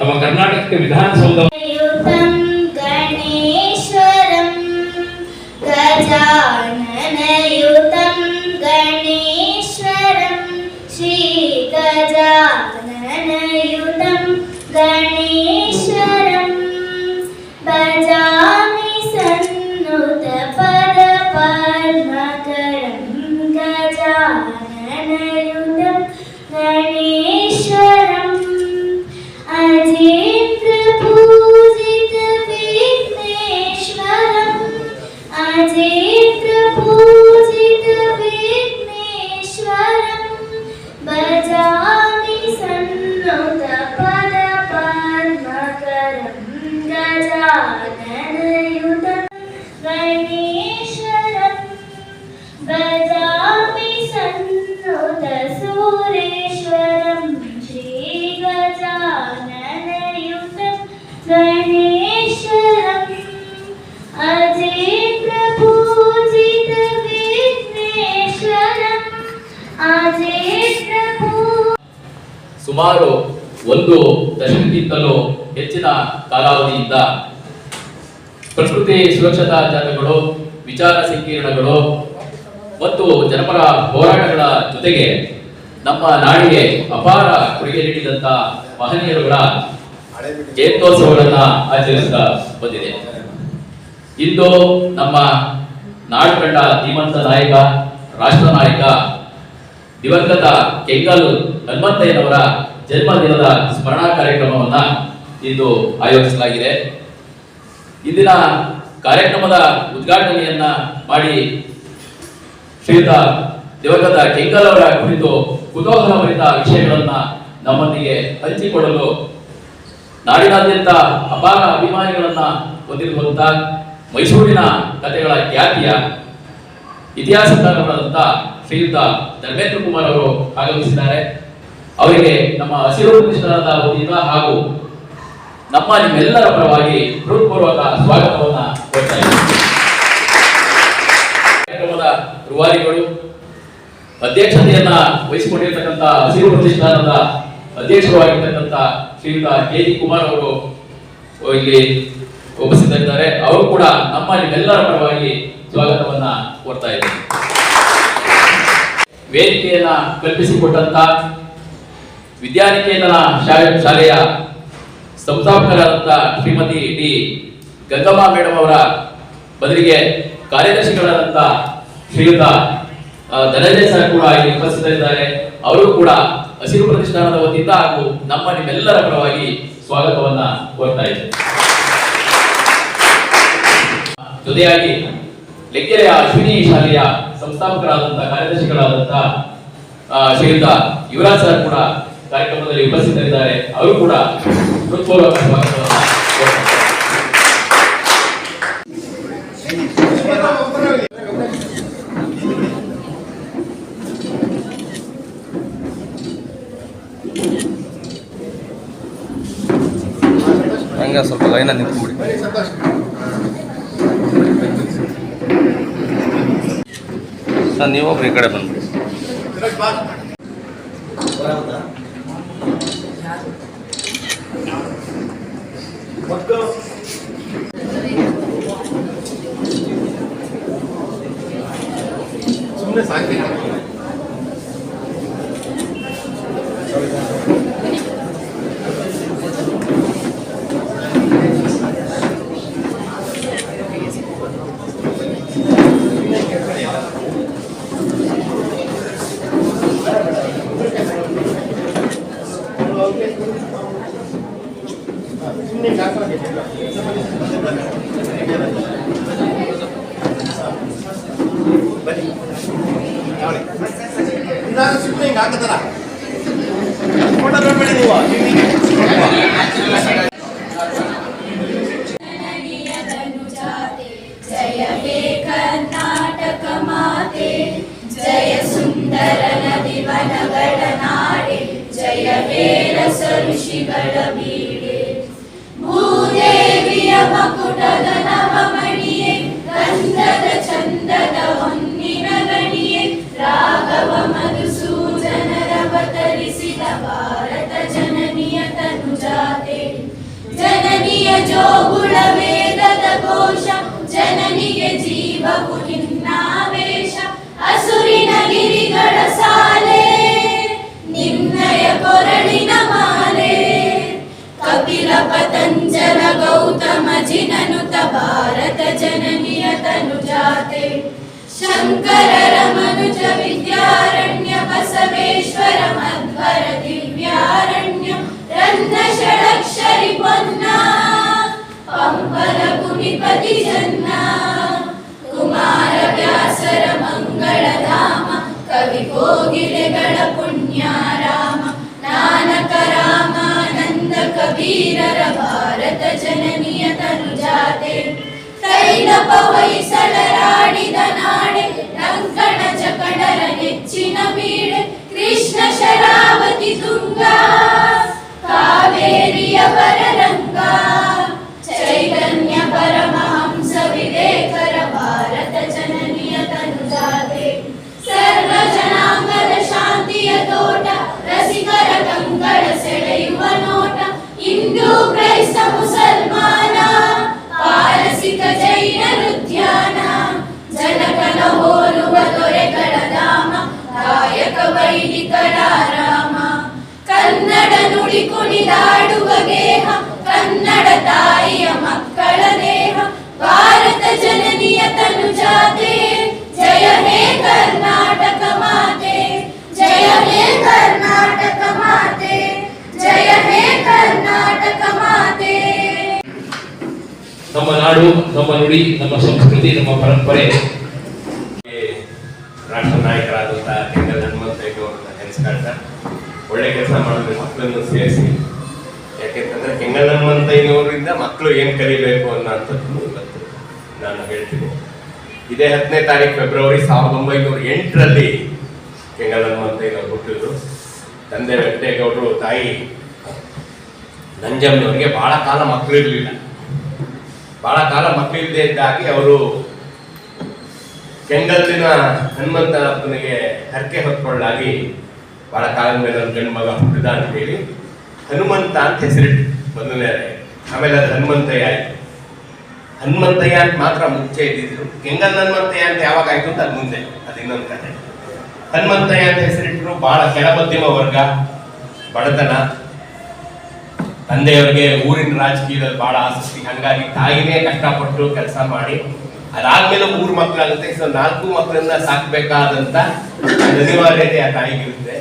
ನಮ್ಮ ಕರ್ನಾಟಕ ವಿಧಾನಸೌಧ ದಶಕಕ್ಕಿಂತಲೂ ಹೆಚ್ಚಿನ ಕಾಲಾವಧಿಯಿಂದ ಪ್ರಕೃತಿ ಸುರಕ್ಷತಾ ಜಾಗಗಳು, ವಿಚಾರ ಸಂಕೀರ್ಣಗಳು ಮತ್ತು ಜನಪರ ಹೋರಾಟಗಳ ಜೊತೆಗೆ ನಮ್ಮ ನಾಡಿಗೆ ಅಪಾರ ಕೊಡುಗೆ ನೀಡಿದಂತ ಮಹನೀಯರುಗಳ ಜಯಂತೋತ್ಸವಗಳನ್ನ ಆಚರಿಸುತ್ತಾ ಬಂದಿದೆ. ಇಂದು ನಮ್ಮ ನಾಡು ಕಂಡ ಧೀಮಂತ ನಾಯಕ, ರಾಷ್ಟ್ರ ನಾಯಕ ದಿವಂಗತ ಕೆಂಗಲ್ ಹನುಮಂತಯ್ಯನವರ ಜನ್ಮದಿನದ ಸ್ಮರಣಾ ಕಾರ್ಯಕ್ರಮವನ್ನ ಇಂದು ಆಯೋಜಿಸಲಾಗಿದೆ. ಇಂದಿನ ಕಾರ್ಯಕ್ರಮದ ಉದ್ಘಾಟನೆಯನ್ನ ಮಾಡಿ ಶ್ರೀಯುತ ದಿವಂಗತ ಕೆಂಗಲ್ ಅವರ ಕುರಿತು ಕುತೂಹಲಭರಿತ ವಿಷಯಗಳನ್ನ ನಮ್ಮೊಂದಿಗೆ ಹಂಚಿಕೊಳ್ಳಲು ನಾಡಿನಾದ್ಯಂತ ಅಪಾರ ಅಭಿಮಾನಿಗಳನ್ನ ಹೊಂದಿರುವಂತ ಮೈಸೂರಿನ ಕಥೆಗಳ ಖ್ಯಾತಿಯ ಇತಿಹಾಸಕಾರರಾದಂಥ ಶ್ರೀಯುತ ಧರ್ಮೇಂದ್ರ ಕುಮಾರ್ ಅವರು ಆಗಮಿಸಿದ್ದಾರೆ. ಅವರಿಗೆ ನಮ್ಮ ಹಸಿರು ಪ್ರತಿಷ್ಠಾನದ ಹಾಗೂ ನಮ್ಮ ನಿಮ್ಮೆಲ್ಲರ ಪರವಾಗಿ ಹೃತ್ಪೂರ್ವಕ ಸ್ವಾಗತವನ್ನು ಕೊಡ್ತಾ. ಕಾರ್ಯಕ್ರಮದ ರೂವಾರಿಗಳು, ಅಧ್ಯಕ್ಷತೆಯನ್ನ ವಹಿಸಿಕೊಂಡಿರ್ತಕ್ಕಂಥ ಹಸಿರು ಪ್ರತಿಷ್ಠಾನದ ಅಧ್ಯಕ್ಷರು ಆಗಿರ್ತಕ್ಕಂಥ ಶ್ರೀಯುತ ಕೆ ಜಿ ಕುಮಾರ್ ಅವರು ಇಲ್ಲಿ ಉಪಸ್ಥಿತರಿದ್ದಾರೆ ಅವರು ಕೂಡ ನಮ್ಮ ನಿಮ್ಮೆಲ್ಲರ ಪರವಾಗಿ ಸ್ವಾಗತವನ್ನ ಕೋರ್ತಾ ಇದ್ದಾರೆ ವೇದಿಕೆಯನ್ನ ಕಲ್ಪಿಸಿಕೊಟ್ಟಂತ ವಿದ್ಯಾನಿಕೇತನ ಶಾಲೆ ಶಾಲೆಯ ಸಂಸ್ಥಾಪಕರಾದಂಥ ಶ್ರೀಮತಿ ಡಿ. ಗಂಗಮ್ಮ ಮೇಡಮ್ ಅವರ ಬದಲಿಗೆ ಕಾರ್ಯದರ್ಶಿಗಳಾದಂಥ ಶ್ರೀಯುತ ಧನಂಜಯ ಸರ್ ಕೂಡ ಇಲ್ಲಿ ಉಪಸ್ಥಿತರಿದ್ದಾರೆ. ಅವರು ಕೂಡ ಹಸಿರು ಪ್ರತಿಷ್ಠಾನದ ವತಿಯಿಂದ ಹಾಗೂ ನಮ್ಮ ನಿಮ್ಮೆಲ್ಲರ ಪರವಾಗಿ ಸ್ವಾಗತವನ್ನ ಕೋರ್ತಾ ಇದ್ದೇನೆ. ಜೊತೆಯಾಗಿ ಲೆಕ್ಕೆರೆಯ ಅಶ್ವಿನಿ ಶಾಲೆಯ ಸಂಸ್ಥಾಪಕರಾದಂಥ ಕಾರ್ಯದರ್ಶಿಗಳಾದಂಥ ಆ, ಶ್ರೀಯುತ ಯುವರಾಜ್ ಸರ್ ಕೂಡ ಕಾರ್ಯಕ್ರಮದಲ್ಲಿ ಉಪಸ್ಥಿತರಿದ್ದಾರೆ. ಅವರು ಕೂಡ ಹೃತ್ಪೂರ್ವಕ. ಹಂಗೆ ಸ್ವಲ್ಪ ಲೈನ ನಿಂತ್ಬಿಡಿ ಸರ್ ನೀವೊಬ್ರು ಈ ಕಡೆ ಬಂದ್ಬಿಡಿ. Let's go. ನಿಧಾನ ಸುಮ್ಮನೆ ಹಿಂಗೆ ಹಾಕತ್ತಾರ ಫೋಟೋ ನೋಡ್ಬೇಡಿ ನೀವು ಜಯ ಹೇ ಕರ್ನಾಟಕ ಮಾತೆ ಜಯ ಸುಂದರ ನದಿ ವನಗಳ ನಾಡೆ ಜಯ ಹೇ ರಸ ಋಷಿಗಳ ಜೋಗುಳ ವೇದದ ಘೋಷ ಜನನಿಗೆ ಜೀವವು ನಿನ್ನಾವೇಶ ಹಸುರಿನ ಗಿರಿಗಳ ಸಾಲೆ ನಿನ್ನಯ ಕೊರಳಿನ ಮಾಲೆ. ಕಪಿಲ ಪತಂಜಲ ಗೌತಮ ಜಿನನುತ ಭಾರತ ಜನನಿಯ ತನುಜಾತೆ. ಶಂಕರ ರಮನುಜ ವಿದ್ಯಾರಣ್ಯ, ಬಸವೇಶ್ವರ ಮಧ್ವರ ದಿವ್ಯಾರಣ್ಯ ರನ್ನ ಷಡಕ್ಷರಿ ಪೊನ್ನ ಪಂಪನ ಕುಣಿಪತಿ ಜನ್ನ ಕುಮಾರ ವ್ಯಾಸರ ಮಂಗಳಧಾಮ ಕವಿ ಕೋಗಿಲೆಗಳ ಪುಣ್ಯಾರಾಮ, ನಾನಕ ರಾಮಾನಂದ ಕಬೀರರ ಭಾರತ ಜನನಿಯ ತನುಜಾತೆ. ತೈಲ ಹೊಯ್ಸಳರಾಡಿದ ನಾಡೆ ರಂಕಣ ಚಕಣರ ನೆಚ್ಚಿನ ಬೀಡೆ, ಕೃಷ್ಣ ಶರಾವತಿ ತುಂಗ ಕಾವೇರಿಯ ವರರಂಗ ಹಿಂದೂ ಕ್ರೈಸ್ತ ಮುಸಲ್ಮಾನ, ಪಾರಸಿಕ ಜನಕನ ಕನ್ನಡ ತಾಯಿಯ ಭಾರತ ಜನನಿಯ ತನುಜಾತೆ. ಜಯ ಹೇ ಜಯ ಹೇ ಕರ್ನಾಟಕ ಮಾತೆ, ಜಯ ಹೇ ಕರ್ನಾಟಕ ಮಾತೆ. ನಮ್ಮ ನಾಡು, ನಮ್ಮ ನುಡಿ, ನಮ್ಮ ಸಂಸ್ಕೃತಿ, ನಮ್ಮ ಪರಂಪರೆ. ರಾಷ್ಟ್ರ ನಾಯಕರಾದಂತಹ ಕೆಂಗಲ್ ಹನುಮಂತಯ್ಯ ಅವ್ರನ್ನ ನೆನೆಸ್ಕೊಳ್ತಾ ಒಳ್ಳೆ ಕೆಲಸ ಮಾಡಿದ್ರೆ ಮಕ್ಕಳನ್ನು ಸೇರಿಸಿ. ಯಾಕೆಂತಂದ್ರೆ ಕೆಂಗಲ್ ಹನುಮಂತಯ್ಯನವರಿಂದ ಮಕ್ಕಳು ಏನು ಕಲಿಬೇಕು ಅನ್ನೋಂಥದ್ದು ಇವತ್ತು ನಾನು ಹೇಳ್ತೀನಿ. ಇದೇ ಹತ್ತನೇ ತಾರೀಕು ಫೆಬ್ರವರಿ ಸಾವಿರದ ಒಂಬೈನೂರ ಎಂಟರಲ್ಲಿ ಕೆಂಗಲ್ ಹನುಮಂತಯ್ಯನವರು ಹುಟ್ಟಿದ್ರು. ತಂದೆ ವೆಂಕಟೇಗೌಡರು ತಾಯಿ ನಂಜಮ್ಮನವರಿಗೆ ಬಹಳ ಕಾಲ ಮಕ್ಕಳಿರಲಿಲ್ಲ. ಭಾಳ ಕಾಲ ಮಕ್ಕಳಿಲ್ಲದೆ ಇದ್ದಾಗಿ ಅವರು ಕೆಂಗಲ್ಲಿನ ಹನುಮಂತನಿಗೆ ಹರಕೆ ಹೊತ್ಕೊಳ್ಳಾಗಿ ಬಹಳ ಕಾಲದ ಮೇಲೆ ಒಂದು ಗಂಡು ಮಗ ಹುಟ್ಟಿದ ಅಂತ ಹೇಳಿ ಹನುಮಂತ ಅಂತ ಹೆಸರಿಟ್ಟು ಮೊದಲನೇ ಆಮೇಲೆ ಅದು ಹನುಮಂತಯ್ಯ ಆಯ್ತು. ಹನುಮಂತಯ್ಯ ಅಂತ ಮಾತ್ರ ಮುಂಚೆ ಇದ್ದಿದ್ರು. ಕೆಂಗಲ್ ಹನುಮಂತಯ್ಯ ಅಂತ ಯಾವಾಗ ಆಯ್ತು ಅಂತ ಅದು ಮುಂದೆ. ಅದು ಇನ್ನೊಂದು ಕತೆ. ಹನುಮಂತಯ್ಯ ಅಂತ ಹೆಸರಿಟ್ಟರು ಬಹಳ ಕೆಳಮಧ್ಯಮ ವರ್ಗ, ಬಡತನ ತಂದೆಯವರಿಗೆ ಊರಿನ ರಾಜಕೀಯದಲ್ಲಿ ಬಹಳ ಆಸಕ್ತಿ. ಹಂಗಾಗಿ ತಾಯಿನೇ ಕಷ್ಟಪಟ್ಟು ಕೆಲಸ ಮಾಡಿ, ಅದಾದ್ಮೇಲೆ ಮೂರು ಮಕ್ಕಳಾಗುತ್ತೆ. ಸೊ ನಾಲ್ಕು ಮಕ್ಕಳನ್ನ ಸಾಕ್ಬೇಕಾದಂತ ಅನಿವಾರ್ಯತೆ ಆ ತಾಯಿಗಿರುತ್ತೆ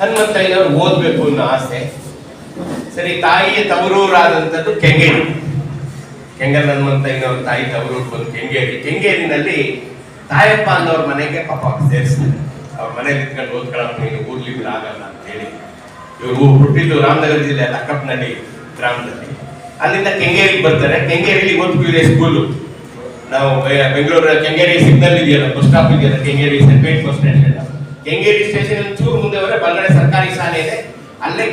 ಹನುಮಂತಯ್ಯನವ್ರು ಓದ್ಬೇಕು ಅನ್ನೋ ಆಸೆ. ಸರಿ, ತಾಯಿಯ ತವರೂರಾದಂಥದ್ದು ಕೆಂಗೇರಿ. ಕೆಂಗಲ್ ಹನುಮಂತಯ್ಯನವ್ರ ತಾಯಿ ತವರೂರ್ ಬಂದು ಕೆಂಗೇರಿ. ಕೆಂಗೇರಿನಲ್ಲಿ ತಾಯಪ್ಪ ಅನ್ನೋರ್ ಮನೆಗೆ ಪಾಪ ಸೇರಿಸ್ತಾರೆ. ಅವ್ರ ಮನೇಲಿ ಇದ್ಕೊಂಡು ಓದ್ಕೊಳಕ್ ನೀನು ಊರ್ಲಿ ಆಗಲ್ಲ ಅಂತ ಹೇಳಿ. ಇವರು ಹುಟ್ಟಿದ್ದು ರಾಮನಗರ ಜಿಲ್ಲೆ ಲಕ್ಕಪ್ಪನಹಳ್ಳಿ ಗ್ರಾಮದಲ್ಲಿ. ಅಲ್ಲಿಂದ ಕೆಂಗೇರಿಗೆ ಬರ್ತಾರೆ. ಕೆಂಗೇರಿಲಿ ಇವತ್ತು ಇದೆ ಸ್ಕೂಲು ನಾವು ಬೆಂಗಳೂರ ಕೆಂಗೇರಿ ಸಿಗ್ನಲ್ ಇದೆಯಲ್ಲ, ಬಸ್ ಸ್ಟಾಪ್ ಇದೆಯಲ್ಲ, Kengeri separate bus stand Kengeri station ಚೂರು ಮುಂದೆ ಹೋದ್ರೆ ಬಂಗಡೆ ಸರ್ಕಾರಿ ಶಾಲೆ ಇದೆ. ಅಲ್ಲೇ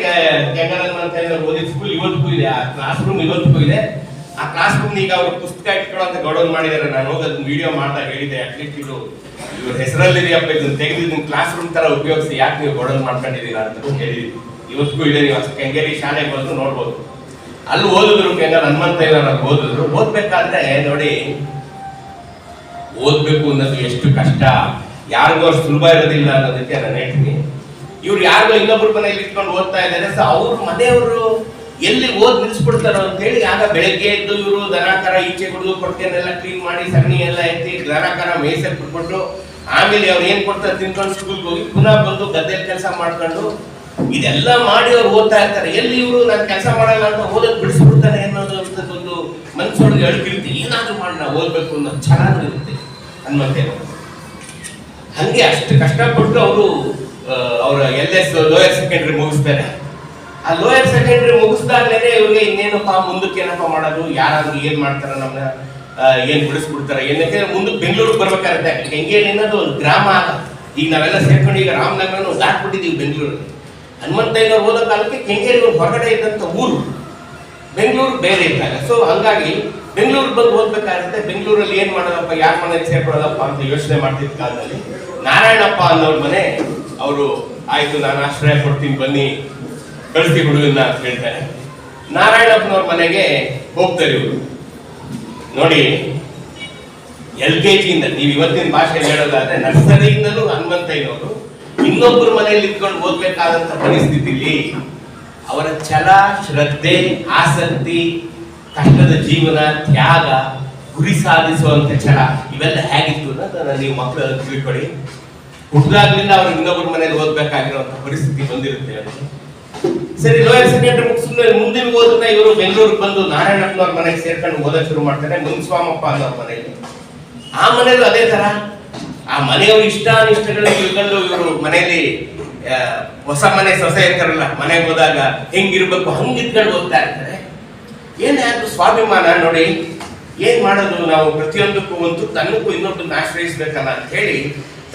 ಕೆಂಗಲ್ ಅಂತ ಹೇಳಿ ಓದಿದ ಸ್ಕೂಲ್ ಇವತ್ತಿಗೂ ಇದೆ. ಆ ಕ್ಲಾಸ್ ರೂಮ್ ಇವತ್ತಿಗೂ ಇದೆ. ಆ ಕ್ಲಾಸ್ ರೂಮ್ ಈಗ ಅವರು ಪುಸ್ತಕ ಇಟ್ಕೊಳ್ಳೋ ಅಂತ ಗೌಡನ್ ಮಾಡಿದ್ದಾರೆ ನಾನು ಹೋಗಿ ಅದನ್ನ ವಿಡಿಯೋ ಮಾಡಿದಾಗ ಹೇಳಿದೆ ಅಟ್ಲೀಸ್ಟ್ ಇದು ಇವ್ರ ಹೆಸರಲ್ಲಿದೆಯಪ್ಪ ಇದನ್ನ ತೆಗೆದು ಕ್ಲಾಸ್ ರೂಮ್ ತರ ಉಪಯೋಗಿಸಿ. ಯಾಕೆ ನೀವು ಗೌಡನ್ ಮಾಡ್ಕೊಂಡಿದ್ದೀರಾ? ಅಂತ ಹೇಳಿ ಇವತ್ತಿಗೂ ಇದೆ, ನೀವು ಕೆಂಗೇರಿ ಶಾಲೆಗೆ ಬಂದು ನೋಡ್ಬೋದು. ಅಲ್ಲಿ ಓದಿದ್ರು ಕೆಂಗಲ್ ಹನುಮಂತ ಓದಿದ್ರು. ಓದ್ಬೇಕಾದ್ರೆ, ನೋಡಿ, ಓದ್ಬೇಕು ಅನ್ನೋದು ಎಷ್ಟು ಕಷ್ಟ. ಯಾರಿಗೂ ಅಷ್ಟು ಸುಲಭ ಇರೋದಿಲ್ಲ ಅನ್ನೋದಕ್ಕೆ ನಾನು ಹೇಳ್ತೀನಿ. ಇವ್ರು ಯಾರಿಗೋ ಇನ್ನೊಬ್ರು ಮನೆಯಲ್ಲಿ ಇಟ್ಕೊಂಡು ಓದ್ತಾ ಇದ್ದಾರೆ. ಸೊ ಅವ್ರ ಮನೆಯವರು ಎಲ್ಲಿ ಓದ್ ನಿಲ್ಸ್ಬಿಡ್ತಾರೋ ಅಂತ ಹೇಳಿ, ಆಗ ಬೆಳಗ್ಗೆ ಎದ್ದು ಇವರು ದನಕರ ಈಚೆ ಕುಡಿದು ಕೊಟ್ಟಿಗೆನೆಲ್ಲ ಕ್ಲೀನ್ ಮಾಡಿ, ಸಗಣಿ ಎಲ್ಲ ಎತ್ತಿ ದನಕರ ಮೇಯ್ಸಕ್ ಬಿಟ್ಬಿಟ್ಟು ಆಮೇಲೆ ಅವ್ರು ಏನ್ ಕೊಡ್ತಾರೆ ತಿನ್ಕೊಂಡು ಸ್ಕೂಲ್ಗೆ ಹೋಗಿ, ಪುನಃ ಬಂದು ಗದ್ದೆಯಲ್ಲಿ ಕೆಲಸ ಮಾಡ್ಕೊಂಡು ಇದೆಲ್ಲ ಮಾಡಿ ಅವ್ರು ಓದ್ತಾ ಇರ್ತಾರೆ. ಎಲ್ಲಿ ಇವರು ನಾನು ಕೆಲಸ ಮಾಡಲ್ಲ ಅಂತ ಓದಕ್ ಬಿಡಿಸ್ಬಿಡ್ತಾರೆ ಅನ್ನೋದು ಅಂತದ್ದೊಂದು ಮನ್ಸೊಳಗೆ ಅಳ್ಕಿರುತ್ತೆ ಏನಾದ್ರೂ ಮಾಡಿ ನಾವು ಓದ್ಬೇಕು ಅನ್ನೋದು ಚೆನ್ನಾಗಿರುತ್ತೆ ಹನುಮಂತೇನ ಹಂಗೆ ಅಷ್ಟು ಕಷ್ಟಪಟ್ಟು ಅವರು ಅವರ ಎಲ್ ಎಸ್ ಲೋಯರ್ ಸೆಕೆಂಡರಿ ಮುಗಿಸ್ತಾರೆ. ಆ ಲೋಯರ್ ಸೆಕೆಂಡರಿ ಮುಗಿಸ್ದಾಗ್ಲೇನೆ ಇವ್ರಿಗೆ ಇನ್ನೇನಪ್ಪ ಮುಂದಕ್ಕೆ ಏನಪ್ಪ ಮಾಡೋದು? ಯಾರಾದ್ರೂ ಏನ್ ಮಾಡ್ತಾರ ನಮ್ಮನ್ನ ಏನ್ ಬಿಡಿಸ್ಬಿಡ್ತಾರೆ? ಏನಕ್ಕೆ ಮುಂದಕ್ಕೆ ಬೆಂಗಳೂರಿಗೆ ಬರ್ಬೇಕಾಗುತ್ತೆ? ಕೆಂಗೇರಿ ಅನ್ನೋದು ಒಂದು ಗ್ರಾಮ ಈಗ ನಾವೆಲ್ಲ ಸೇರ್ಕೊಂಡು ಈಗ ರಾಮನಗರನು ದಾಟ್ಬಿಟ್ಟಿದೀವಿ ಬೆಂಗಳೂರಲ್ಲಿ. ಹನುಮಂತಯ್ಯನವ್ರು ಓದೋ ಕಾಲಕ್ಕೆ ಕೆಂಗೇರಿ ಹೊರಗಡೆ ಇದ್ದಂಥ ಊರು. ಬೆಂಗಳೂರು ಬೇರೆ ಇದ್ದಾಗ. ಸೊ ಹಂಗಾಗಿ ಬೆಂಗಳೂರು ಬಂದು ಓದ್ಬೇಕಾಗುತ್ತೆ ಬೆಂಗಳೂರಲ್ಲಿ ಏನ್ ಮಾಡೋದಪ್ಪ, ಯಾರ ಮನೆ ಸೇರ್ಕೊಳ್ಳೋದಪ್ಪ ಅಂತ ಯೋಚನೆ ಮಾಡ್ತಿದ್ದ ಕಾಲದಲ್ಲಿ ನಾರಾಯಣಪ್ಪ ಅನ್ನೋರ ಮನೆ ಅವರು, ಆಯ್ತು, ನಾನು ಆಶ್ರಯ ಕೊಡ್ತೀನಿ, ಬನ್ನಿ, ಕಳಿಸಿ ಬಿಡುವಿನ ಅಂತ ಹೇಳ್ತಾರೆ. ನಾರಾಯಣಪ್ಪನವ್ರ ಮನೆಗೆ ಹೋಗ್ತಾರೆ ಇವರು. ನೋಡಿ, ಎಲ್ ಕೆ ಜಿಯಿಂದ, ನೀವು ಇವತ್ತಿನ ಭಾಷೆಯಲ್ಲಿ ಹೇಳೋದಾದ್ರೆ ನರ್ಸರಿಯಿಂದಲೂ ಹನುಮಂತಯ್ಯನವರು ಇನ್ನೊಬ್ಬರ ಮನೆಯಲ್ಲಿ ಇಟ್ಕೊಂಡು ಓದ್ಬೇಕಾದಂತ ಪರಿಸ್ಥಿತಿಲಿ ಅವರ ಛಲ, ಶ್ರದ್ಧೆ, ಆಸಕ್ತಿ, ಕಷ್ಟದ ಜೀವನ, ತ್ಯಾಗ, ಗುರಿ ಸಾಧಿಸುವಂತ ಛಲ, ಇವೆಲ್ಲ ಹೇಗಿತ್ತು ಅನ್ನೋದನ್ನ ನೀವು ಮಕ್ಕಳು ತಿಳ್ಕೊಳ್ಳಿ. ಹುಟ್ಟಿದಾಗ್ಲಿಂದ ಅವ್ರು ಇನ್ನೊಬ್ಬರ ಮನೇಲಿ ಓದ್ಬೇಕಾಗಿರುವಂತ ಪರಿಸ್ಥಿತಿ ಬಂದಿರುತ್ತೆ. ಸರಿ, ಲೋಯರ್ ಸೆಕೆಂಡರಿ ಮುಗಿಸಿದ್ಮೇಲೆ ಮುಂದಿನ ಓದನ್ನ ಇವರು ಬೆಂಗಳೂರಿಗೆ ಬಂದು ನಾರಾಯಣಪ್ಪನವ್ರ ಮನೆಗೆ ಸೇರ್ಕೊಂಡು ಓದಕ್ ಶುರು ಮಾಡ್ತಾರೆ, ಮುನ್ಸ್ವಾಮಪ್ಪ ಅನ್ನೋರ್ ಮನೆಯಲ್ಲಿ. ಆ ಮನೇಲೂ ಅದೇ ತರ. ಆ ಮನೆಯವ್ರ ಇಷ್ಟಾನಿಷ್ಟಗಳನ್ನ ತಿಳ್ಕೊಂಡು ಇವರು ಮನೆಯಲ್ಲಿ ಹೊಸ ಮನೆ ಸೊಸೆ ಇರ್ತಾರಲ್ಲ, ಮನೆಗೆ ಹೋದಾಗ ಹೆಂಗಿರ್ಬೇಕು ಹಂಗಿದ್ಕೊಂಡು ಹೋಗ್ತಾ ಇರ್ತಾರೆ. ಏನೇ ಯಾರು ಸ್ವಾಭಿಮಾನ ನೋಡಿ, ಏನ್ ಮಾಡೋದು ನಾವು ಪ್ರತಿಯೊಂದಕ್ಕೂ ಒಂದು ತನ್ನಕ್ಕೂ ಇನ್ನೊಂದು ಆಶ್ರಯಿಸ್ಬೇಕಲ್ಲ ಅಂತ ಹೇಳಿ,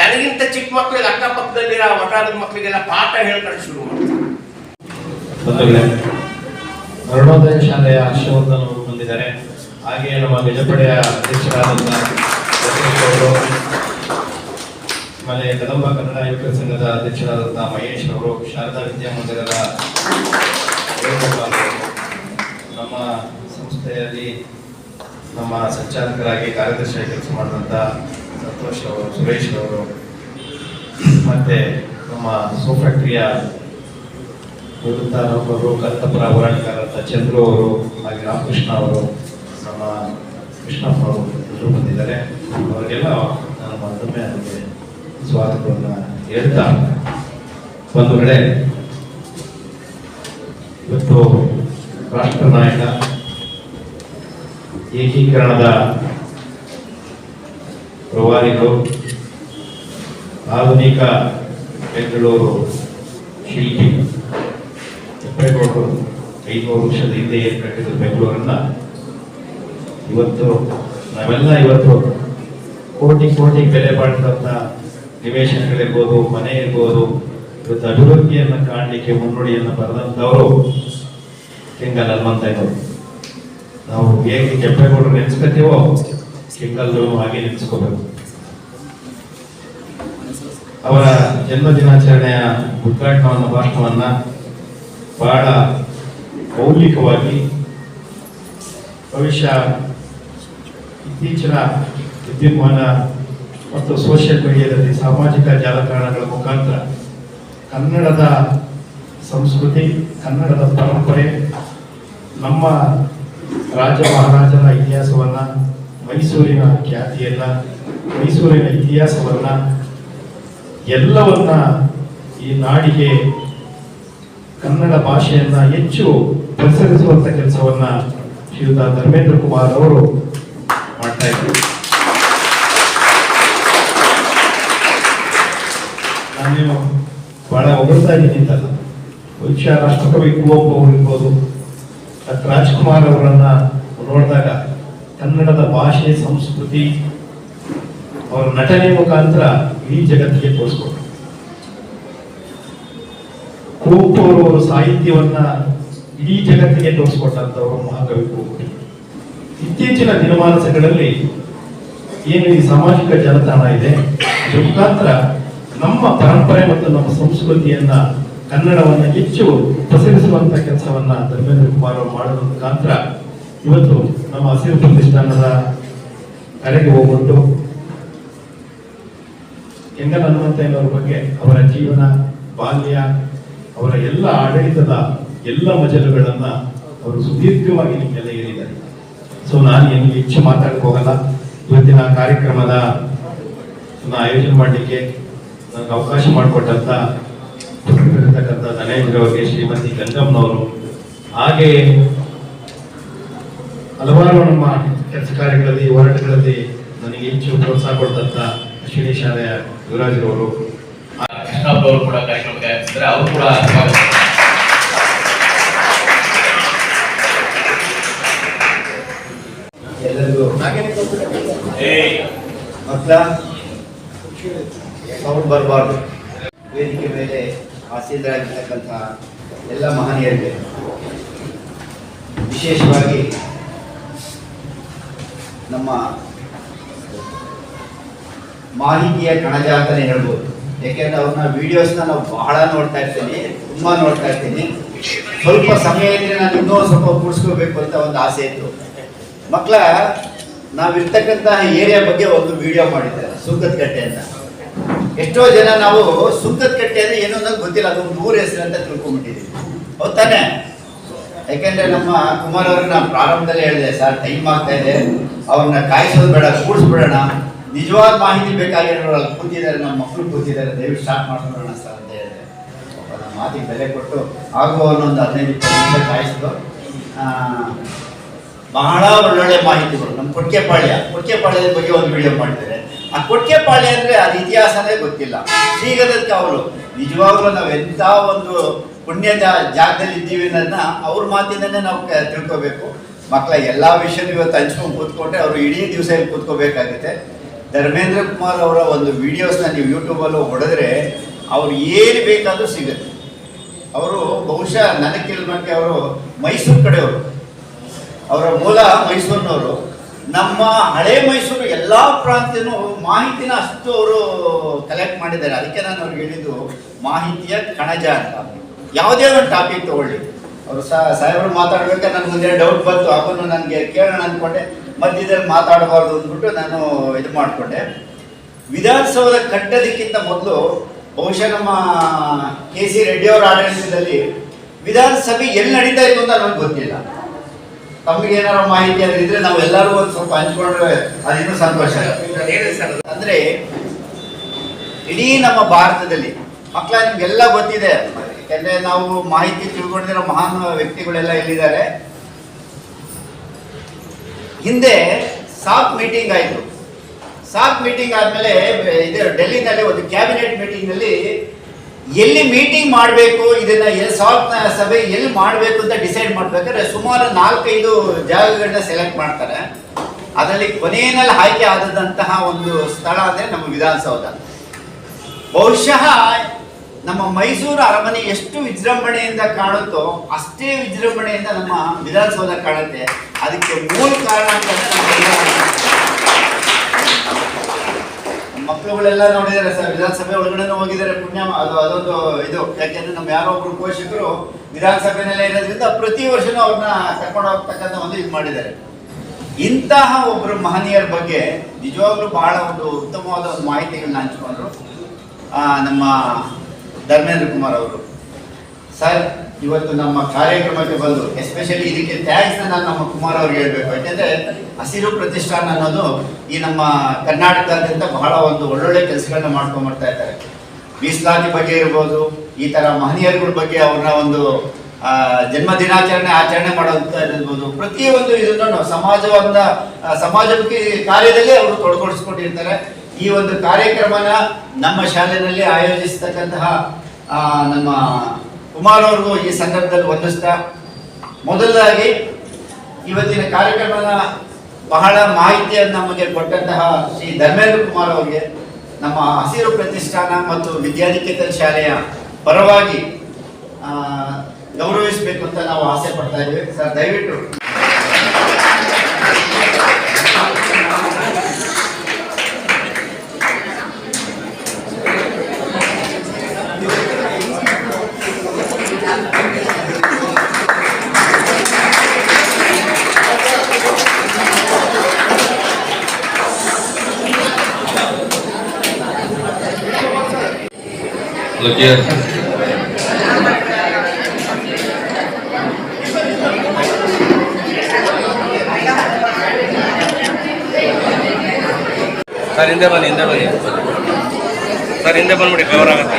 ತನಗಿಂತ ಚಿಕ್ಕ ಮಕ್ಕಳಿಗೆ ಅಕ್ಕಪಕ್ಕದಲ್ಲಿರೋ ಒಟ್ಟಾದ ಮಕ್ಕಳಿಗೆಲ್ಲ ಪಾಠ ಹೇಳ್ಕೊಂಡು ಶುರು ಮಾಡ್ತಾರೆ. ಅರುಣೋದಯ ಶಾಲೆಯ ಹರ್ಷವರ್ಧನ್ ಬಂದಿದ್ದಾರೆ ಹಾಗೆಯೇ ನಮ್ಮ ಗಜಪಡೆಯ ಅಧ್ಯಕ್ಷರಾದಂತಹ ಆಮೇಲೆ ಕದಂಬ ಕನ್ನಡ ಯುವಕರ ಸಂಘದ ಅಧ್ಯಕ್ಷರಾದಂತಹ ಮಹೇಶ್ ಅವರು, ಶಾರದಾ ವಿದ್ಯಾಮಂದಿರದ ನಮ್ಮ ಸಂಸ್ಥೆಯಲ್ಲಿ ನಮ್ಮ ಸಂಚಾಲಕರಾಗಿ ಕಾರ್ಯದರ್ಶಿಯಾಗಿ ಕೆಲಸ ಮಾಡಿದಂಥ ಸಂತೋಷ್ ಅವರು, ಸುರೇಶ್ ಅವರು, ಮತ್ತೆ ನಮ್ಮ ಸೋ ಫ್ಯಾಕ್ಟ್ರಿಯ ನಿವೃತ್ತ ನೌಕರರು ಕರ್ತಪುರ ಹೋರಾಟಗಾರರಾದ ಚಂದ್ರು ಅವರು, ಹಾಗೆ ರಾಮಕೃಷ್ಣ ಅವರು, ನಮ್ಮ ಕೃಷ್ಣಪ್ಪ ಅವರು ಬಂದಿದ್ದಾರೆ. ಅವರಿಗೆಲ್ಲ ನಾನು ಮತ್ತೊಮ್ಮೆ ಸ್ವಾಗತವನ್ನು ಹೇಳ್ತಾ ಒಂದು ಕಡೆ ಇವತ್ತು ರಾಷ್ಟ್ರ ನಾಯಕ ಏಕೀಕರಣದ ಪ್ರವಾದಿಗಳು, ಆಧುನಿಕ ಬೆಂಗಳೂರು ಶಿಲ್ಪಿ ಕೆಂಪೇಗೌಡರು ಐನೂರು ವರ್ಷದ ಹಿಂದೆ ಏನು ಬೆಂಗಳೂರನ್ನ. ಇವತ್ತು ನಾವೆಲ್ಲ ಇವತ್ತು ಕೋಟಿ ಕೋಟಿ ಬೆಲೆ ಬಾಳಿದಂಥ ನಿವೇಶನಗಳಿರ್ಬೋದು, ಮನೆ ಇರ್ಬೋದು, ಇವತ್ತು ಅಭಿವೃದ್ಧಿಯನ್ನು ಕಾಣಲಿಕ್ಕೆ ಮುನ್ನುಡಿಯನ್ನು ಬರೆದಂಥವರು ಕೆಂಗಲ್ ಹನುಮಂತಯ್ಯನವರು ನಾವು ಹೇಗೆ ಕೆಂಪೇಗೌಡರು ನೆನೆಸ್ಕೊತೀವೋ ಕೆಂಗಲ್ಲು ಹಾಗೆ ನೆನೆಸ್ಕೋಬೇಕು. ಅವರ ಜನ್ಮ ದಿನಾಚರಣೆಯ ಉದ್ಘಾಟನವನ್ನು, ಭಾಷಣವನ್ನ ಬಹಳ ಮೌಲಿಕವಾಗಿ ಭವಿಷ್ಯ ಇತ್ತೀಚಿನ ವಿದ್ಯುನ್ಮಾನ ಮತ್ತು ಸೋಷಿಯಲ್ ಮೀಡಿಯಾದಲ್ಲಿ ಸಾಮಾಜಿಕ ಜಾಲತಾಣಗಳ ಮುಖಾಂತರ ಕನ್ನಡದ ಸಂಸ್ಕೃತಿ, ಕನ್ನಡದ ಪರಂಪರೆ, ನಮ್ಮ ರಾಜ ಮಹಾರಾಜರ ಇತಿಹಾಸವನ್ನ, ಮೈಸೂರಿನ ಖ್ಯಾತಿಯನ್ನ, ಮೈಸೂರಿನ ಇತಿಹಾಸವನ್ನು, ಎಲ್ಲವನ್ನ ಈ ನಾಡಿಗೆ ಕನ್ನಡ ಭಾಷೆಯನ್ನ ಹೆಚ್ಚು ಪ್ರಸರಿಸುವಂಥ ಕೆಲಸವನ್ನ ಶ್ರೀಯುತ ಧರ್ಮೇಂದ್ರ ಕುಮಾರ್ ಅವರು ಮಾಡ್ತಾ ಇದ್ದಾರೆ. ಹೊಗಳ್ತಾ ಇದ್ದೀನಿ ಅಂತಲ್ಲ ರಾಷ್ಟ್ರಕವಿ ಕುವೆಂಪು ಅವರು ರಾಜ್ಕುಮಾರ್ ಅವರನ್ನ ನೋಡಿದಾಗ ಕನ್ನಡದ ಭಾಷೆ ಸಂಸ್ಕೃತಿ ಅವರ ನಟನೆ ಮುಖಾಂತರ ಇಡೀ ಜಗತ್ತಿಗೆ ತೋರಿಸ್ಕೊಟ್ರು ಕುವೆಂಪು ಅವರು ಸಾಹಿತ್ಯವನ್ನ ಇಡೀ ಜಗತ್ತಿಗೆ ತೋರಿಸ್ಕೊಟ್ಟಂತವರು ಮಹಾಕವಿ ಕುವೆಂಪು ಇತ್ತೀಚಿನ ದಿನಮಾನಸಗಳಲ್ಲಿ ಏನು ಈ ಸಾಮಾಜಿಕ ಜಾಲತಾಣ ಇದೆ ಮುಖಾಂತರ ನಮ್ಮ ಪರಂಪರೆ ಮತ್ತು ನಮ್ಮ ಸಂಸ್ಕೃತಿಯನ್ನ ಕನ್ನಡವನ್ನ ಹೆಚ್ಚು ಪ್ರಸರಿಸುವಂತ ಕೆಲಸವನ್ನ ಧರ್ಮೇಂದ್ರ ಕುಮಾರ್ ಅವರು ಮಾಡೋದ್ರ ಮುಖಾಂತರ ಇವತ್ತು ನಮ್ಮ ಹಸಿರು ಪ್ರತಿಷ್ಠಾನದ ಕರೆಗೆ ಹೋಗ್ಬಿಟ್ಟು ಕೆಂಗಲ್ ಹನುಮಂತಯ್ಯನವರ ಬಗ್ಗೆ ಅವರ ಜೀವನ, ಬಾಲ್ಯ, ಅವರ ಎಲ್ಲ ಆಡಳಿತದ ಎಲ್ಲ ಮಜಲುಗಳನ್ನ ಅವರು ಸುದೀರ್ಘವಾಗಿ ನಿಮ್ಗೆಲ್ಲ ಹೇಳಿದ್ದಾರೆ ಸೊ ನಾನು ಏನು ಹೆಚ್ಚು ಮಾತಾಡಕ್ ಹೋಗಲ್ಲ. ಇವತ್ತಿನ ಕಾರ್ಯಕ್ರಮದ ಆಯೋಜನೆ ಮಾಡಲಿಕ್ಕೆ ನನಗೆ ಅವಕಾಶ ಮಾಡಿಕೊಟ್ಟಂತ ಇರತಕ್ಕಂಥ ಧನೇಂದ್ರ ಅವರಿಗೆ ಶ್ರೀಮತಿ ಗಂಗಮ್ಮನವರು. ಹಾಗೆ ಹಲವಾರು ನಮ್ಮ ಕೆಲಸ ಕಾರ್ಯಗಳಲ್ಲಿ ಹೋರಾಟಗಳಲ್ಲಿ ನನಗೆ ಹೆಚ್ಚು ಪ್ರೋತ್ಸಾಹ ಕೊಡ್ತಂತ ಅಶ್ವಿನಿ ಶಾಲೆಯ ಯುವರಾಜರವರು. ಕೃಷ್ಣಪ್ಪ ಅವರು ಕೂಡ ಕಾರ್ಯಕ್ರಮಕ್ಕೆ ಅವರು ಕೂಡ ಎಲ್ಲರಿಗೂ ಏಯ್. ಮಕ್ಕಳ ಸೌಂಡ್ ಬರಬಾರ್ದು. ವೇದಿಕೆ ಮೇಲೆ ಆಸೀನರಾಗಿರ್ತಕ್ಕಂಥ ಎಲ್ಲ ಮಹನೀಯರಿಗೆ ವಿಶೇಷವಾಗಿ ನಮ್ಮ ಮಾಹಿತಿಯ ಕಣಜ ಅಂತಲೇ ಹೇಳ್ಬೋದು. ಯಾಕೆಂದ್ರೆ ಅವ್ರನ್ನ ವಿಡಿಯೋಸ್ನ ನಾವು ಬಹಳ ನೋಡ್ತಾ ಇರ್ತೀನಿ, ತುಂಬ ನೋಡ್ತಾ ಇರ್ತೀನಿ. ಸ್ವಲ್ಪ ಸಮಯ ಇದ್ರೆ ನಾನು ಇನ್ನೂ ಸ್ವಲ್ಪ ಕೂಡಿಸ್ಕೋಬೇಕು ಅಂತ ಒಂದು ಆಸೆ ಇತ್ತು. ಮಕ್ಕಳ ನಾವಿರ್ತಕ್ಕಂತಹ ಏರಿಯಾ ಬಗ್ಗೆ ಒಂದು ವಿಡಿಯೋ ಮಾಡಿದ್ದಾರೆ ಸುಂಕದಕಟ್ಟೆ ಅಂತ ಎಷ್ಟೋ ಜನ ನಾವು ಸುಂಕದಕಟ್ಟೆ ಅಂದ್ರೆ ಏನೋ ಅನ್ನೋದು ಗೊತ್ತಿಲ್ಲ, ಅದು ಊರ ಹೆಸರು ಅಂತ ತಿಳ್ಕೊಂಡ್ಬಿಟ್ಟಿದ್ದೀವಿ ಹೌದ್ ತಾನೆ? ಯಾಕೆಂದ್ರೆ ನಮ್ಮ ಕುಮಾರ್ ಅವ್ರಿಗೆ ನಾನು ಪ್ರಾರಂಭದಲ್ಲೇ ಹೇಳಿದೆ, ಸರ್ ಟೈಮ್ ಆಗ್ತಾ ಇದೆ. ಅವ್ರನ್ನ ಕಾಯಿಸೋದು ಬೇಡ, ಕೂಡಿಸ್ಬಿಡೋಣ. ನಿಜವಾದ ಮಾಹಿತಿ ಬೇಕಾಗಿರೋ ಅಲ್ಲಿ ಕೂತಿದ್ದಾರೆ, ನಮ್ಮ ಮಕ್ಕಳು ಕೂತಿದ್ದಾರೆ, ದಯವಿಟ್ಟು ಸ್ಟಾರ್ಟ್ ಮಾಡ್ಬಿಡೋಣ ಸರ್ ಅಂತ ಹೇಳಿದೆ. ನಮ್ಮ ಮಾತಿಗೆ ಬೆಲೆ ಕೊಟ್ಟು ಆಗುವ ಒಂದು ಹದಿನೈದು ನಿಮಿಷ ಕಾಯಿಸಿದ್ರು ಬಹಳ ಒಳ್ಳೊಳ್ಳೆ ಮಾಹಿತಿಗಳು. ನಮ್ಮ ಕೊಟ್ಕೆಪಾಳ್ಯ ಕೊಟ್ಕೆಪಾಳ್ಯದ ಬಗ್ಗೆ ಒಂದು ವಿಡಿಯೋ ಮಾಡಿದ್ದಾರೆ ಆ ಪಾಳೆ ಅಂದ್ರೆ ಅದು ಇತಿಹಾಸನೇ ಗೊತ್ತಿಲ್ಲ. ಶ್ರೀಗಂಧದ ಅವರು, ನಿಜವಾಗ್ಲೂ ನಾವು ಎಂಥ ಒಂದು ಪುಣ್ಯದ ಜಾಗದಲ್ಲಿ ಇದ್ದೀವಿ ಅನ್ನೋದನ್ನ ಅವ್ರ ಮಾತಿನಲ್ಲೇ ನಾವು ತಿಳ್ಕೊಬೇಕು. ಮಕ್ಕಳ ಎಲ್ಲ ವಿಷಯ ಇವತ್ತು ಹಂಚ್ಕೊಂಡು ಕೂತ್ಕೊಂಡ್ರೆ ಅವರು ಇಡೀ ದಿವಸ ಇಲ್ಲಿ ಕೂತ್ಕೋಬೇಕಾಗುತ್ತೆ. ಧರ್ಮೇಂದ್ರ ಕುಮಾರ್ ಅವರ ಒಂದು ವಿಡಿಯೋಸ್ನ ನೀವು ಯೂಟ್ಯೂಬಲ್ಲೂ ಹೊಡೆದ್ರೆ ಅವ್ರು ಏನು ಬೇಕಾದರೂ ಸಿಗುತ್ತೆ. ಅವರು ಬಹುಶಃ ನನಗೆ ಮಟ್ಟಿಗೆ ಅವರು ಮೈಸೂರು ಕಡೆಯವರು. ಅವರ ಮೂಲ ಮೈಸೂರಿನವರು. ನಮ್ಮ ಹಳೆ ಮೈಸೂರು ಎಲ್ಲ ಪ್ರಾಂತ್ಯನೂ ಮಾಹಿತಿನ ಅಷ್ಟು ಅವರು ಕಲೆಕ್ಟ್ ಮಾಡಿದ್ದಾರೆ. ಅದಕ್ಕೆ ನಾನು ಅವ್ರಿಗೆ ಹೇಳಿದ್ದು ಮಾಹಿತಿಯ ಕಣಜ ಅಂತ. ಯಾವುದೇ ಒಂದು ಟಾಪಿಕ್ ತಗೊಳ್ಳಿ. ಅವರು ಸಾಹೇಬರು ಮಾತಾಡ್ಬೇಕಾದ್ರೆ ನನ್ಗೆ ಮುಂದೆ ಡೌಟ್ ಬಂತು. ಅದನ್ನು ನನಗೆ ಕೇಳೋಣ ಅಂದ್ಕೊಂಡೆ ಮಧ್ಯದಲ್ಲಿ ಮಾತಾಡಬಾರ್ದು ಅಂದ್ಬಿಟ್ಟು ನಾನು ಇದು ಮಾಡಿಕೊಂಡೆ. ವಿಧಾನಸೌಧ ಕಟ್ಟೋದಕ್ಕಿಂತ ಮೊದಲು ಬಹುಶಃ ನಮ್ಮ ಕೆ ಸಿ ರೆಡ್ಡಿ ಅವರ ಆಡಳಿತದಲ್ಲಿ ವಿಧಾನಸಭೆ ಎಲ್ಲಿ ನಡೀತಾ ಇತ್ತು ಅಂತ ನನಗೆ ಗೊತ್ತಿಲ್ಲ. ತಮಗೆ ಏನಾರ ಮಾಹಿತಿ ಅದು ಇದ್ರೆ ನಾವು ಎಲ್ಲರೂ ಒಂದು ಸ್ವಲ್ಪ ಹಂಚ್ಕೊಂಡ್ರೆ ಅದಿನ್ನೂ ಸಂತೋಷ ಅಂದ್ರೆ ಇಡೀ ನಮ್ಮ ಭಾರತದಲ್ಲಿ ಮಕ್ಕಳ ನಿಮ್ಗೆಲ್ಲ ಗೊತ್ತಿದೆ. ಯಾಕಂದ್ರೆ ನಾವು ಮಾಹಿತಿ ತಿಳ್ಕೊಂಡಿರೋ ಮಹಾನ್ ವ್ಯಕ್ತಿಗಳೆಲ್ಲ ಇಲ್ಲಿದ್ದಾರೆ ಹಿಂದೆ ಸಾಕ್ ಮೀಟಿಂಗ್ ಆಯ್ತು. ಸಾಕ್ ಮೀಟಿಂಗ್ ಆದ್ಮೇಲೆ, ಇದು ಡೆಲ್ಲಿನಲ್ಲಿ ಒಂದು ಕ್ಯಾಬಿನೆಟ್ ಮೀಟಿಂಗ್ನಲ್ಲಿ ಎಲ್ಲಿ ಮೀಟಿಂಗ್ ಮಾಡಬೇಕು, ಇದನ್ನ ಎಲ್ಲಿ ಸಭೆ ಎಲ್ಲಿ ಮಾಡಬೇಕು ಅಂತ ಡಿಸೈಡ್ ಮಾಡ್ಬೇಕಾದ್ರೆ ಸುಮಾರು ನಾಲ್ಕೈದು ಜಾಗಗಳನ್ನ ಸೆಲೆಕ್ಟ್ ಮಾಡ್ತಾರೆ. ಅದರಲ್ಲಿ ಕೊನೆಯಲ್ಲಿ ಆಯ್ಕೆ ಆದಂತಹ ಒಂದು ಸ್ಥಳ ಅಂದ್ರೆ ನಮ್ಮ ವಿಧಾನಸೌಧ. ಬಹುಶಃ ನಮ್ಮ ಮೈಸೂರು ಅರಮನೆ ಎಷ್ಟು ವಿಜೃಂಭಣೆಯಿಂದ ಕಾಣುತ್ತೋ ಅಷ್ಟೇ ವಿಜೃಂಭಣೆಯಿಂದ ನಮ್ಮ ವಿಧಾನಸೌಧ ಕಾಣುತ್ತೆ. ಅದಕ್ಕೆ ಮೂಲ ಕಾರಣ ಅಂತಂದ್ರೆ ಮಕ್ಕಳುಗಳೆಲ್ಲ ನೋಡಿದ್ದಾರೆ ಸರ್, ವಿಧಾನಸಭೆ ಒಳಗಡೆ ಹೋಗಿದ್ದಾರೆ ಪುಣ್ಯ, ಅದು ಅದೊಂದು ಇದು. ಯಾಕೆಂದ್ರೆ ನಮ್ಮ ಯಾರೋ ಒಬ್ರು ಪೋಷಕರು ವಿಧಾನಸಭೆನಲ್ಲೇ ಇರೋದ್ರಿಂದ ಪ್ರತಿ ವರ್ಷನೂ ಅವ್ರನ್ನ ಕರ್ಕೊಂಡು ಹೋಗ್ತಕ್ಕಂಥ ಒಂದು ಇದು ಮಾಡಿದ್ದಾರೆ. ಇಂತಹ ಒಬ್ಬರು ಮಹನೀಯರ ಬಗ್ಗೆ ನಿಜವಾಗ್ಲೂ ಬಹಳ ಒಂದು ಉತ್ತಮವಾದ ಒಂದು ಮಾಹಿತಿಗಳನ್ನ ಹಂಚಿಕೊಂಡ್ರು ನಮ್ಮ ಧರ್ಮೇಂದ್ರ ಕುಮಾರ್ ಅವರು. ಸರ್ ಇವತ್ತು ನಮ್ಮ ಕಾರ್ಯಕ್ರಮಕ್ಕೆ ಬಂದು ಎಸ್ಪೆಷಲಿ ಇದಕ್ಕೆ ಥ್ಯಾಂಕ್ಸ್ ನಾನು ನಮ್ಮ ಕುಮಾರ್ ಅವ್ರಿಗೆ ಹೇಳ್ಬೇಕು. ಯಾಕೆಂದ್ರೆ ಹಸಿರು ಪ್ರತಿಷ್ಠಾನ ಅನ್ನೋದು ಈ ನಮ್ಮ ಕರ್ನಾಟಕದಾದ್ಯಂತ ಬಹಳ ಒಂದು ಒಳ್ಳೊಳ್ಳೆ ಕೆಲಸಗಳನ್ನ ಮಾಡ್ಕೊಂಡ್ ಬರ್ತಾ ಇದ್ದಾರೆ. ಮೀಸಲಾತಿ ಬಗ್ಗೆ ಇರ್ಬೋದು, ಈ ತರ ಮಹನೀಯರುಗಳ ಬಗ್ಗೆ ಅವ್ರನ್ನ ಒಂದು ಜನ್ಮ ದಿನಾಚರಣೆ ಆಚರಣೆ ಮಾಡೋಂತ ಇರ್ಬೋದು. ಪ್ರತಿಯೊಂದು ಇದನ್ನು ಸಮಾಜವನ್ನ ಸಮಾಜಕ್ಕೆ ಕಾರ್ಯದಲ್ಲಿ ಅವರು ತೊಡಗೊಡಿಸ್ಕೊಂಡಿರ್ತಾರೆ ಈ ಒಂದು ಕಾರ್ಯಕ್ರಮನ ನಮ್ಮ ಶಾಲೆಯಲ್ಲಿ ಆಯೋಜಿಸತಕ್ಕಂತಹ ನಮ್ಮ ಕುಮಾರ್ ಅವ್ರಿಗೂ ಈ ಸಂದರ್ಭದಲ್ಲಿ ವಂದಿಸ್ತಾ ಮೊದಲಾಗಿ ಇವತ್ತಿನ ಕಾರ್ಯಕ್ರಮದ ಬಹಳ ಮಾಹಿತಿಯನ್ನು ನಮಗೆ ಕೊಟ್ಟಂತಹ ಶ್ರೀ ಧರ್ಮೇಂದ್ರ ಕುಮಾರ್ ಅವರಿಗೆ ನಮ್ಮ ಹಸಿರು ಪ್ರತಿಷ್ಠಾನ ಮತ್ತು ವಿದ್ಯಾನಿಕೇತನ ಶಾಲೆಯ ಪರವಾಗಿ ಗೌರವಿಸಬೇಕು ಅಂತ ನಾವು ಆಸೆ ಪಡ್ತಾ ಇದ್ದೀವಿ ಸರ್, ದಯವಿಟ್ಟು Look here. சார் இந்த பண்ணி இந்த பண்ணி சார் இந்த பண்ணி கவர் ஆகுது